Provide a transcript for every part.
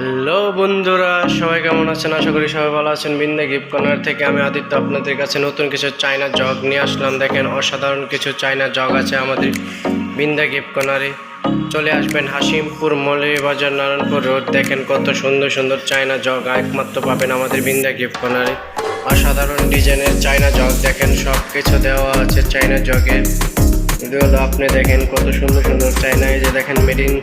Hello বন্ধুরা, সবাই কেমন আছেন? আশা করি সবাই ভালো আছেন। বিন্দা গিফট কর্নার থেকে আমি আদিত্য আপনাদের কাছে নতুন কিছু চায়না জগ নিয়ে আসলাম। দেখেন, অসাধারণ কিছু চায়না জগ আছে আমাদের বিন্দা গিফট কর্নারে। চলে আসবেন হাসিমপুর মৌলভীবাজার নারায়ণপুর রোড। দেখেন কত সুন্দর সুন্দর চায়না জগ একমাত্র পাবেন আমাদের বিন্দা গিফট কর্নারে। অসাধারণ ডিজাইনের চায়না জগ, দেখেন সব কিছু দেওয়া আছে চায়না জগে। এগুলো আপনি দেখেন কত সুন্দর সুন্দর চায়না। এই যে দেখেন মেড ইন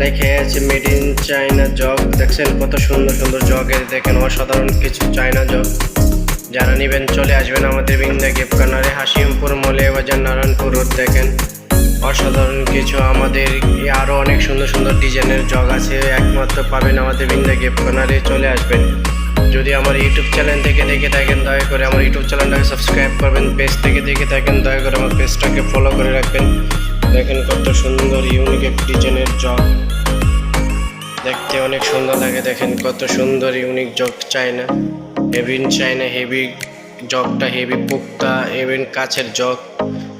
লেখে আছে মেড ইন চায়না জগ দেখছেন কত সুন্দর সুন্দর জগের দেখেন অসাধারণ কিছু চায়না জগ যারা নেবেন, চলে আসবেন আমাদের বিন্দা গিফট কর্নারে, হাসিমপুর মলে বাজার নারায়ণপুর রোড, দেখেন। অসাধারণ কিছু আমাদের আরও অনেক সুন্দর সুন্দর ডিজাইনের জগ আছে, একমাত্র পাবেন আমাদের বিন্দা গিফট কর্নারে, চলে আসবেন। যদি আমার ইউটিউব চ্যানেল থেকে দেখে থাকেন, দয়া করে আমার ইউটিউব চ্যানেলটাকে সাবস্ক্রাইব করবেন পেজ থেকে দেখে থাকেন, দয়া করে আমার পেজটাকে ফলো করে রাখবেন। দেখেন কত সুন্দর ইউনিক এক ডিজাইনের জগ। দেখতে অনেক সুন্দর লাগে, দেখেন কত সুন্দর ইউনিক জগ চায়না। হেভিন চায়না হেভি জগটা হেভি পুক্তা হেভিন কাছের জগ।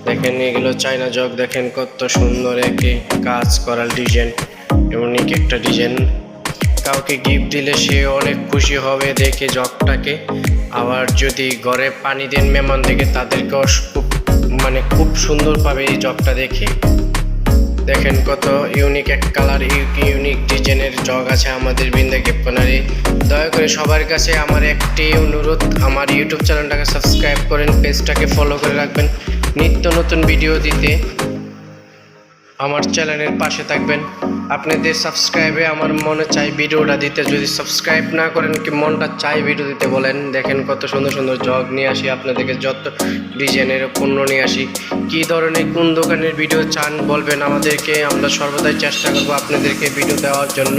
দেখেন এগুলো চায়না জগ, দেখেন কত সুন্দর একটি কাজ করার ডিজাইন ইউনিক একটা ডিজাইন কাউকে গিফট দিলে সে অনেক খুশি হবে দেখে জগটাকে। আবার যদি ঘরে পানি দেন মেহমান দেখে তাদেরকেও খুব মানে খুব সুন্দর পাবে এই জগটা দেখে। দেখেন কত ইউনিক এক কালার ইউনিক ডিজাইনের জগ আছে আমাদের বৃন্দা গিফট দয়া করে সবার কাছে আমার একটি অনুরোধ, আমার ইউটিউব চ্যানেলটাকে সাবস্ক্রাইব করেন পেজটাকে ফলো করে রাখবেন, নিত্য নতুন ভিডিও দিতে। আমার চ্যানেলের পাশে থাকবেন। আপনাদের সাবস্ক্রাইবে আমার মনে চাই ভিডিওটা দিতে, যদি সাবস্ক্রাইব না করেন কি মনটা চাই ভিডিও দিতে বলেন। দেখেন কত সুন্দর সুন্দর জগ নিয়ে আসি, আপনাদেরকে যত ডিজাইনের পণ্য নিয়ে আসি। কী ধরনের, কোন দোকানের ভিডিও চান বলবেন আমাদেরকে? আমরা সর্বদাই চেষ্টা করব আপনাদেরকে ভিডিও দেওয়ার জন্য।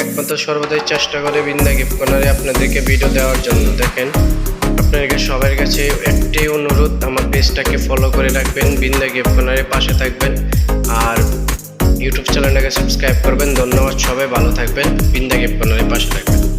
একমাত্র সর্বদাই চেষ্টা করে বিন্দা গিফট কর্নারে আপনাদেরকে ভিডিও দেওয়ার জন্য। দেখেন, আপনাদেরকে সবার কাছে একটি অনুরোধ, আমার পেজটাকে ফলো করে রাখবেন, বিন্দা গিফট পাশে থাকবেন। আর ইউটিউব চ্যানেলটাকে সাবস্ক্রাইব করবেন। ধন্যবাদ সবাই ভালো থাকবেন। বিন্দা গিফট পাশে থাকবেন।